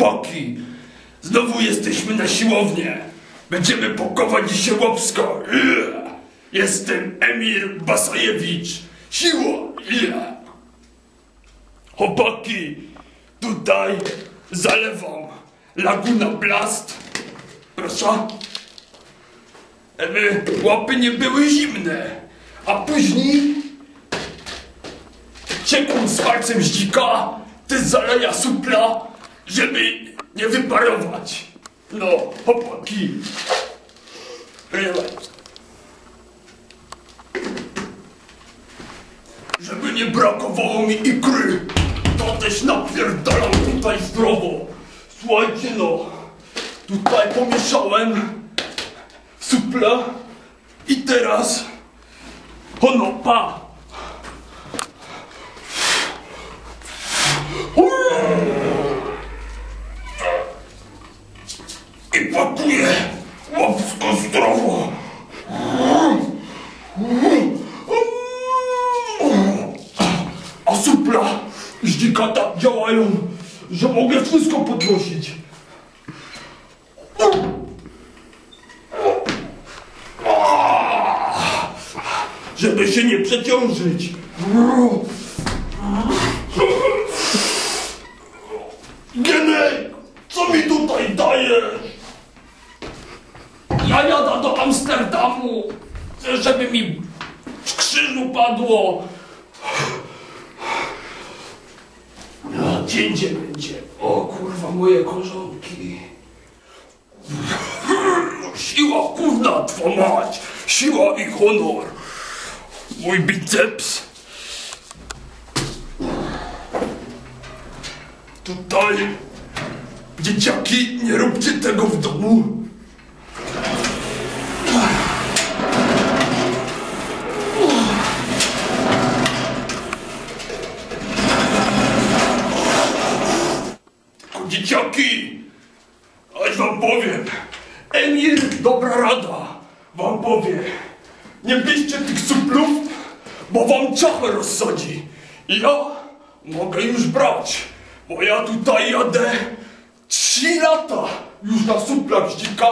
Chłopaki, znowu jesteśmy na siłownię. Będziemy pokować dzisiaj łopsko. Jestem Emir Basajewicz. Siła. Chłopaki, tutaj zalewam Laguna Blast. Proszę. Eby łapy nie były zimne. A później ciekłem z palcem z dzika, ty zaleja supla, żeby nie wyparować. No, chłopaki. Żeby nie brakowało mi ikry, to też napierdalam tutaj zdrowo. Słuchajcie no, tutaj pomieszałem supla i teraz ono I pakuję łapsko zdrowo. A supla z dzika tak działają, że mogę wszystko podnosić. Żeby się nie przeciążyć. Gienek, co mi tutaj dajesz? Ja jadę do Amsterdamu, żeby mi z krzyżu padło. No, cięcie będzie. O kurwa, moje korzonki. Siła kurna twa mać, siła i honor. Mój biceps. Tutaj, dzieciaki, nie róbcie tego w domu. Tylko Dzieciaki, aż wam powiem, Emir, dobra rada, wam powie, nie bierzcie tych suplów, bo wam czachę rozsadzi. Ja mogę już brać, bo ja tutaj jadę trzy lata już na suplach z dzika.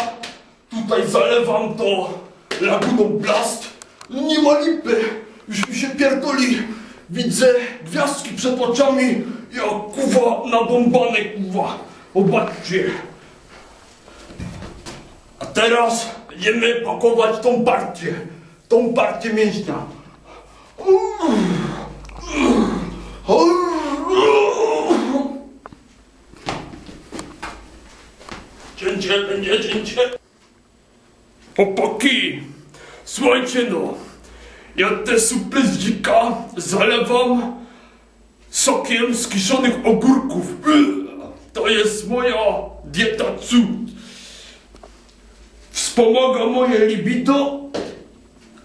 Tutaj zalewam to Laguną Blast. Nie ma lipy, już mi się pierdoli. Widzę gwiazdki przed oczami, jak kuwa nabombane kuwa. Popatrzcie. A teraz będziemy pakować tą partię. Tą partię mięśnia. Cięcie, będzie cięcie. Chłopaki, słuchajcie no. Ja te supy z dzika zalewam sokiem z kiszonych ogórków. To jest moja dieta cud. Wspomaga moje libido.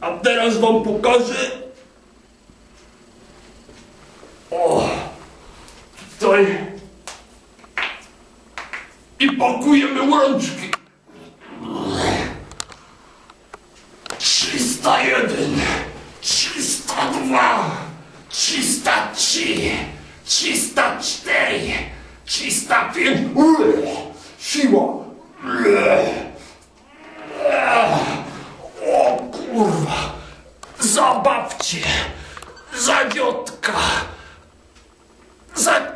A teraz wam pokażę. O, tutaj. I pakujemy łączki. 301, 302, 303, 304, 305. Ule, Siła. Ule. O kurwa. Zabawcie. Zawiotka. Za...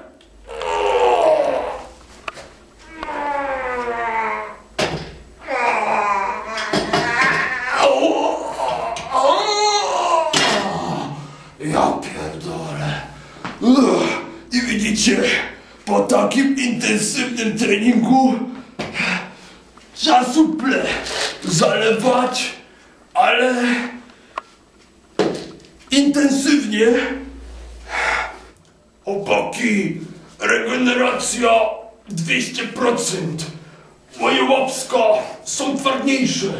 Ja pierdolę. Uch, I widzicie, po takim intensywnym treningu trzeba suple zalewać, ale intensywnie. Chłopaki, regeneracja 200%. Moje łapska są twardniejsze.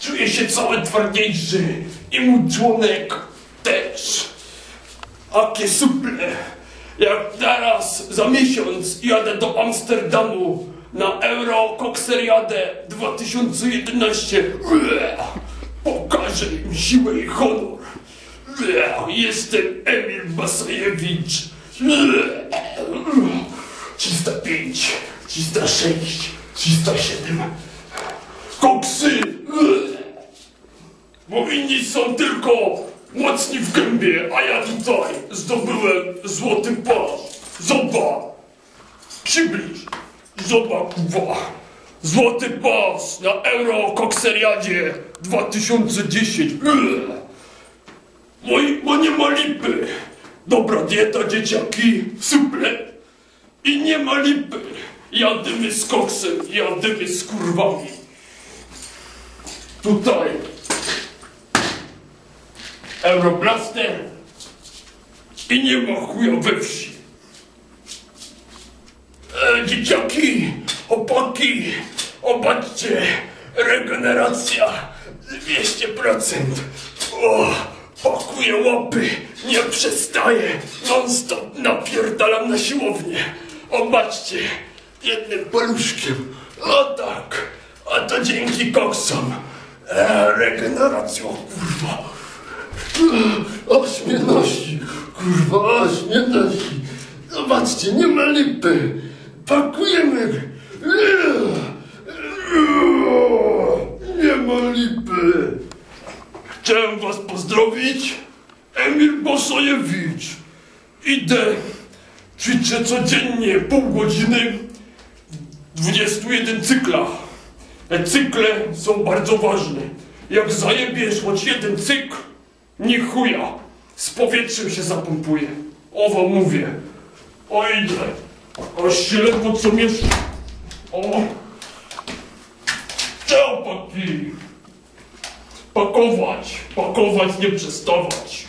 Czuję się cały twardniejszy i mój członek też. Akie suple. Jak teraz za miesiąc jadę do Amsterdamu na Euro Coxeriadę 2011. Ue, Pokażę im siłę i honor. Jestem Emil Basajewicz. Ue, 305, 306, 307. Koksy! Bo inni są tylko mocni w gębie, a ja tutaj zdobyłem złoty pas. Zobacz! Przybliż! Kuwa! Złoty pas na Euro Kokseriadzie 2010. Ugh. Moi, bo nie ma lipy. Dobra dieta, dzieciaki, suple. I nie ma lipy. Jadymy z koksem, jadymy z kurwami. Tutaj. Euroblaster. I nie ma chuja we wsi. E, dzieciaki, opaki, obaczcie, regeneracja 200%. O, pakuję łapy, nie przestaję, non stop napierdalam na siłownię. Obaczcie, jednym paluszkiem, o tak, a to dzięki koksom. E, regeneracja, kurwa. Mnie nosi, kurwa, mnie nosi. Zobaczcie, nie ma lipy. Pakujemy. Nie ma lipy. Chciałem was pozdrowić. Emil Bosojewicz. Idę. Ćwiczę codziennie pół godziny w 21 cyklach. Te cykle są bardzo ważne. Jak zajebiesz choć jeden cykl, nie chuja. Z powietrzem się zapompuje. O wam mówię. O. Aż się ledwo co mieszka. O. Chłopaki. Pakować, pakować, nie przestawać.